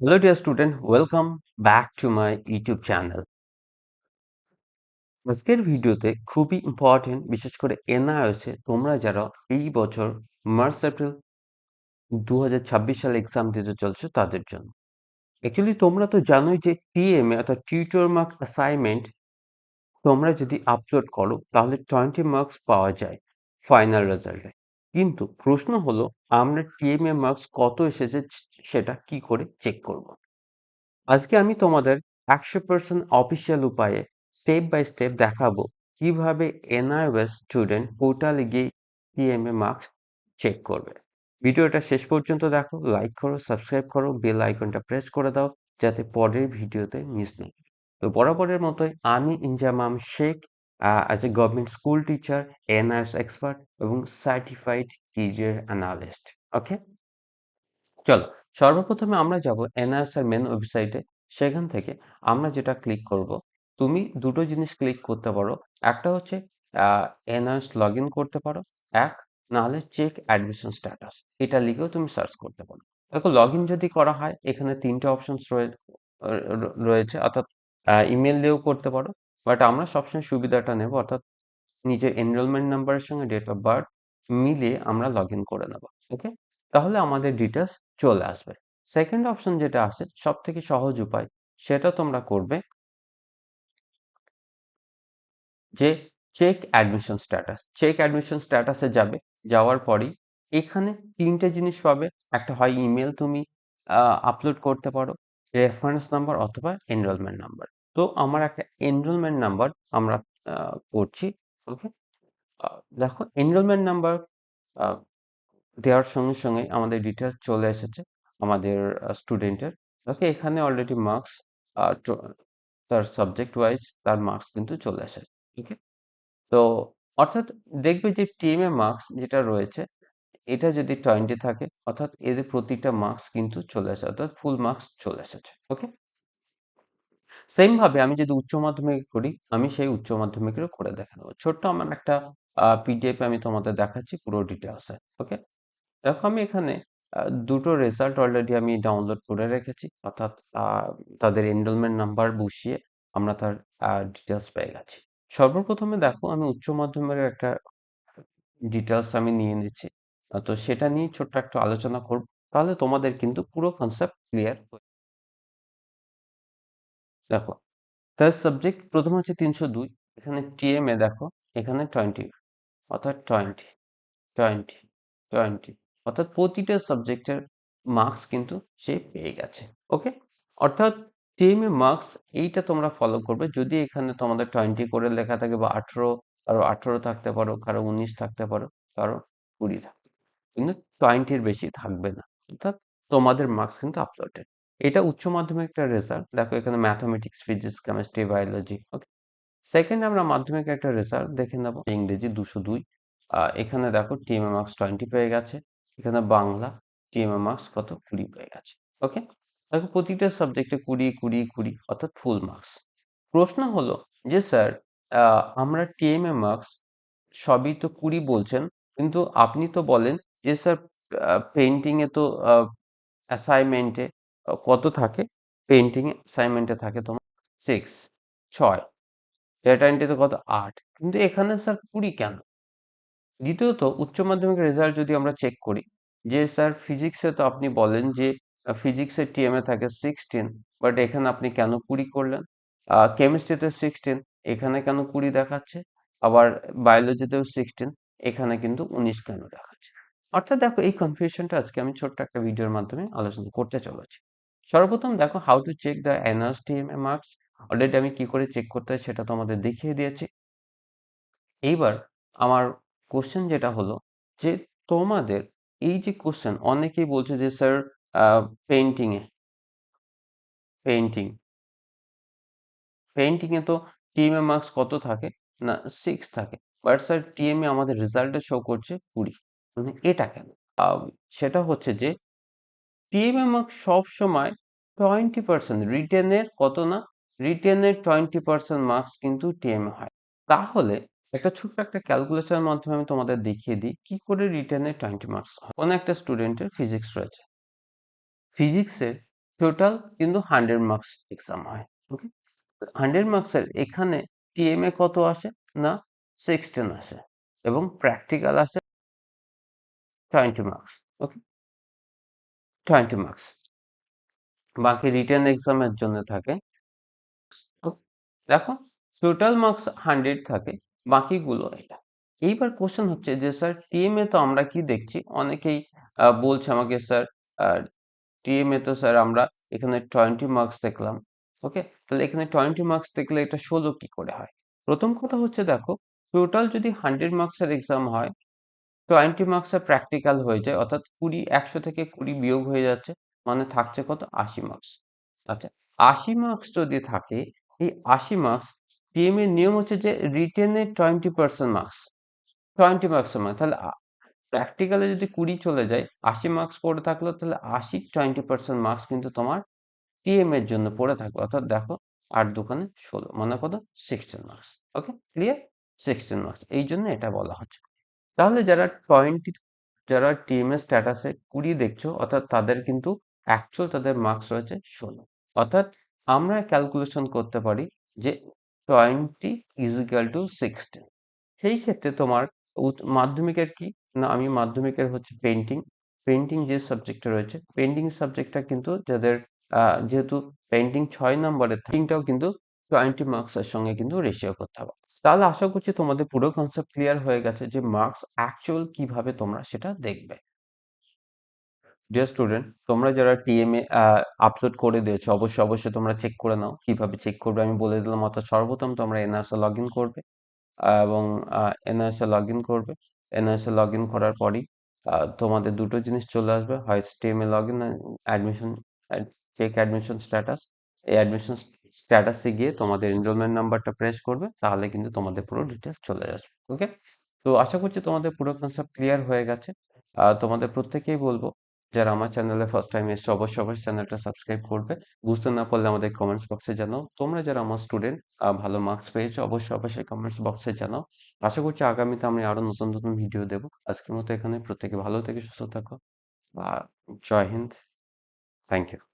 Hello, dear student. Welcome back to my YouTube channel. আজকের ভিডিওতে খুবই ইম্পর্টেন্ট বিশেষ করে এনআইএসে তোমরা যারা এই বছর মার্চ এপ্রিল দু সালে এক্সাম দিতে চলছো তাদের জন্য অ্যাকচুয়ালি তোমরা তো জানোই যে টিএমএ অর্থাৎ টিউটর মার্ক অ্যাসাইনমেন্ট তোমরা যদি আপলোড করো তাহলে টোয়েন্টি মার্কস পাওয়া যায় ফাইনাল রেজাল্টে কিন্তু প্রশ্ন হলো, আমরা টিএমএ মার্কস কত এসেছে সেটা কি করে চেক করব? আজকে আমি তোমাদের একশো পার্সেন্ট অফিসিয়াল উপায়ে স্টেপ বাই স্টেপ দেখাবো কীভাবে এনআইওএস স্টুডেন্ট পোর্টালে গিয়ে টিএমএ মার্কস চেক করবে। ভিডিওটা শেষ পর্যন্ত দেখো লাইক করো সাবস্ক্রাইব করো বেল আইকনটা প্রেস করে দাও, যাতে পরের ভিডিওতে মিস না তো বরাবরের মতোই আমি Inzamam Sheikh as a government school teacher NIS expert এবং সার্টিফাইড কেরিয়ার অ্যানালিস্ট ওকে চলো, সর্বপ্রথমে আমরা যাব এনআইএস এর মেন ওয়েবসাইটে সেখান থেকে আমরা যেটা ক্লিক করব, তুমি দুটো জিনিস ক্লিক করতে পারো। একটা হচ্ছে এনআইএস লগ ইন করতে পারো। এক, নাহলে চেক অ্যাডমিশন স্ট্যাটাস এটা লিখেও তুমি সার্চ করতে পারো। দেখো লগ ইন যদি করা হয়, এখানে তিনটে অপশনস রয়েছে, অর্থাৎ ইমেল দিয়েও করতে পারো। বাট আমরা সবসময় সুবিধাটা নেব, অর্থাৎ নিজের এনরোলমেন্ট নাম্বারের সঙ্গে ডেট অফ বার্থ মিলিয়ে আমরা লগ ইন করে নেব ওকে তাহলে আমাদের ডিটেলস চলে আসবে। সেকেন্ড অপশন যেটা আছে সব থেকে সহজ উপায়, সেটা তোমরা করবে যে check admission status check admission স্ট্যাটাসে যাবে, যাওয়ার পরই এখানে তিনটে জিনিস পাবে। একটা হয় ইমেল তুমি আপলোড করতে পারো রেফারেন্স নাম্বার অথবা এনরোলমেন্ট নাম্বার তো আমার একটা এনরোলমেন্ট নাম্বার আমরা করছি ওকে দেখো এনরোলমেন্ট নাম্বার দেওয়ার সঙ্গে সঙ্গে আমাদের ডিটেলস চলে এসেছে আমাদের স্টুডেন্টের ওকে এখানে অলরেডি মার্কস তার সাবজেক্ট ওয়াইজ তার মার্কস কিন্তু চলে এসেছে ওকে তো অর্থাৎ দেখবে যে টিএমএ মার্কস যেটা রয়েছে, এটা যদি টোয়েন্টি থাকে, অর্থাৎ এদের প্রতিটা মার্কস কিন্তু চলে আসে অর্থাৎ ফুল মার্কস চলে এসেছে ওকে সেম ভাবে আমি যদি উচ্চ মাধ্যমিক করি, আমি সেই উচ্চ মাধ্যমিকেরও করে দেখে নেব ছোট্ট আমার একটা পিডিএফ আমি তোমাদের দেখাচ্ছি পুরো ডিটেলসে ওকে দেখো আমি এখানে দুটো রেজাল্ট অলরেডি আমি ডাউনলোড করে রেখেছি, অর্থাৎ তাদের এনরোলমেন্ট নাম্বার বসিয়ে আমরা তার ডিটেলস পেয়ে গেছি। সর্বপ্রথমে দেখো আমি উচ্চ মাধ্যমিকের একটা ডিটেলস আমি নিয়ে নিচ্ছি তো সেটা নিয়ে ছোট্ট একটা আলোচনা করব, তাহলে তোমাদের কিন্তু পুরো কনসেপ্ট ক্লিয়ার দেখো তার সাবজেক্ট প্রথম হচ্ছে তিনশো দুই, এখানে টিএমএ দেখো, এখানে টোয়েন্টি অর্থাৎ টোয়েন্টি টোয়েন্টি টোয়েন্টি অর্থাৎ প্রতিটা সাবজেক্টের মার্কস কিন্তু সে পেয়ে গেছে ওকে অর্থাৎ টিএমএ মার্কস এইটা তোমরা ফলো করবে, যদি এখানে তোমাদের টোয়েন্টি করে লেখা থাকে বা আঠেরো, কারও আঠেরো থাকতে পারো, কারও উনিশ থাকতে পারো, কারও কুড়ি থাকতে কিন্তু টোয়েন্টির বেশি থাকবে না, অর্থাৎ তোমাদের মার্কস কিন্তু আপলোডেড এটা উচ্চ মাধ্যমিক একটা রেজাল্ট দেখো, এখানে mathematics physics chemistry biology okay second আমরা মাধ্যমিক একটা রেজাল্ট দেখে নেব। ইংরেজি দুশো দুই। এখানে দেখো টিএমএ মার্কস টোয়েন্টি পেয়ে গেছে। এখানে বাংলা টিএমএ মার্কস কত? কুড়ি পেয়ে গেছে ওকে দেখো, প্রতিটা সাবজেক্টে কুড়ি কুড়ি কুড়ি, অর্থাৎ ফুল মার্কস প্রশ্ন হলো যে স্যার আমরা টিএমএ মার্কস সবই তো কুড়ি বলছেন, কিন্তু আপনি তো বলেন যে স্যার পেন্টিংয়ে তো অ্যাসাইনমেন্টে কত থাকে? পেন্টিং অ্যাসাইনমেন্টে থাকে তোমার সিক্স ছয়। ডেটা এন্ট্রিতে কত? আট। কিন্তু এখানে স্যার কুড়ি কেন? দ্বিতীয়ত, উচ্চ মাধ্যমিক রেজাল্ট যদি আমরা চেক করি, যে স্যার ফিজিক্সে তো আপনি বলেন যে ফিজিক্সের টিএমএ থাকে সিক্সটিন বাট এখানে আপনি কেন কুড়ি করলেন? কেমিস্ট্রিতে সিক্সটিন এখানে কেন কুড়ি দেখাচ্ছে? আবার বায়োলজিতেও সিক্সটিন এখানে কিন্তু উনিশ কেন দেখাচ্ছে? অর্থাৎ দেখো, এই কনফিউশনটা আজকে আমি ছোট্ট একটা ভিডিওর মাধ্যমে আলোচনা করতে চলেছি। সর্বপ্রথম দেখো হাউ টু চেক দ্য এনআরস টিএমএ মার্কস অলরেডি আমি কি করে চেক করতে হয় সেটা তোমাদের দেখিয়ে দিয়েছি। এইবার আমার কোশ্চেন যেটা হলো যে তোমাদের এই যে কোশ্চেন অনেকেই বলছে যে স্যার পেন্টিং এ। পেন্টিং পেন্টিং এ তো টিএমএ মার্কস কত থাকে? না সিক্স থাকে। বাট স্যার টিএমএ আমাদের রেজাল্টে শো করছে কুড়ি। মানে এটা কেন? সেটা হচ্ছে যে টিএমএ মার্কস সব সময় টোয়েন্টি পার্সেন্ট রিটেনের কত না? রিটেনের টোয়েন্টি পার্সেন্ট মার্কস কিন্তু টিএমএ হয়। তাহলে একটা ছোট্ট একটা ক্যালকুলেশনের মাধ্যমে আমি তোমাদের দেখিয়ে দিই, কি করে রিটেনে টোয়েন্টি মার্কস হয়। কোনো একটা স্টুডেন্টের ফিজিক্স রয়েছে। ফিজিক্সের টোটাল কিন্তু হান্ড্রেড মার্কস এক্সাম হয় ওকে হান্ড্রেড মার্কসের এখানে টিএমএ কত আসে না? সিক্সটিন আসে এবং প্র্যাকটিক্যাল আসে twenty marks okay twenty marks বাকি রিটার্ন এক্সামের জন্য থাকে। দেখো টোটাল মার্কস হান্ড্রেড থাকে, বাকিগুলো এটা। এইবার কোশ্চেন হচ্ছে যে স্যার টিএমএ তো আমরা কি দেখছি? অনেকেই বলছে আমাকে স্যার টিএমএ তো স্যার আমরা এখানে টোয়েন্টি মার্কস দেখলাম ওকে তাহলে এখানে টোয়েন্টি মার্কস দেখলে এটা ষোলো কি করে হয়? প্রথম কথা হচ্ছে, দেখো টোটাল যদি হান্ড্রেড মার্কসের এক্সাম হয় টোয়েন্টি মার্কসের প্র্যাকটিক্যাল হয়ে যায়, অর্থাৎ কুড়ি, একশো থেকে কুড়ি বিয়োগ হয়ে যাচ্ছে মানে থাকছে কত? আশি মার্কস। আচ্ছা আশি মার্কস যদি থাকে, এই আশি মার্কস টিএম এর নিয়ম হচ্ছে যে রিটেনে টোয়েন্টি পার্সেন্ট মার্কস। টোয়েন্টি মার্কসের মানে তাহলে প্র্যাকটিক্যালে যদি কুড়ি চলে যায়, আশি মার্কস পড়ে থাকল, তাহলে আশি টোয়েন্টি পার্সেন্ট মার্কস কিন্তু তোমার টিএম এর জন্য পড়ে থাকবে। অর্থাৎ দেখো, আট দোকানে ষোলো মানে কত? Sixteen marks. Okay clear sixteen marks, এই জন্য এটা বলা হচ্ছে। তাহলে যারা টোয়েন্টি যারা টিএমএ স্ট্যাটাসে কুড়ি দেখছ, অর্থাৎ তাদের কিন্তু অ্যাকচুয়াল তাদের মার্কস রয়েছে ষোলো। অর্থাৎ আমরা ক্যালকুলেশন করতে পারি যে twenty is equal to sixteen সেই ক্ষেত্রে তোমার মাধ্যমিকের কি? না, আমি মাধ্যমিকের হচ্ছে পেন্টিং পেন্টিং যে সাবজেক্টটা রয়েছে পেন্টিং সাবজেক্টটা কিন্তু যাদের যেহেতু পেন্টিং ছয় নম্বরের পেন্টিংটাও কিন্তু টোয়েন্টি মার্কসের সঙ্গে কিন্তু রেশিও করতে হবে। তাহলে আশা করছি তোমাদের পুরো কনসেপ্ট ক্লিয়ার হয়ে গেছে যে মার্কস অ্যাকচুয়াল কীভাবে তোমরা সেটা দেখবে। ডিয়ার স্টুডেন্ট তোমরা যারা টিএমএ আপলোড করে দিয়েছ, অবশ্যই অবশ্যই তোমরা চেক করে নাও, কীভাবে চেক করবে। আমি বলে দিলাম, অর্থাৎ সর্বপ্রথম তোমরা এনআরএসে লগ ইন করবে এবং এনআরএসে লগ ইন করবে। এনআরএসে লগ ইন করার পরই তোমাদের দুটো জিনিস চলে আসবে, হয় TMA log in admission check admission status এই অ্যাডমিশন স্ট্যাটাসে গিয়ে তোমাদের এনরোলমেন্ট নাম্বারটা প্রেস করবে, তাহলে কিন্তু তোমাদের পুরো ডিটেলস চলে আসবে ওকে তো আশা করছি তোমাদের পুরো কনসেপ্ট ক্লিয়ার হয়ে গেছে। তোমাদের প্রত্যেকেই বলব, যারা আমার চ্যানেলে ফার্স্ট টাইম এসছে, অবশ্যই অবশ্যই চ্যানেলটা সাবস্ক্রাইব করবে। বুঝতে না পারলে আমাদের কমেন্টস বক্সে জানাও। তোমরা যারা আমার স্টুডেন্ট ভালো মার্কস পেয়েছ, অবশ্যই অবশ্যই কমেন্টস বক্সে জানাও। আশা করছি আগামীতে আমি আরও নতুন নতুন ভিডিও দেবো। আজকের মতো এখানে প্রত্যেকে ভালো থেকে, সুস্থ থাকো। বা, জয় হিন্দ। Thank you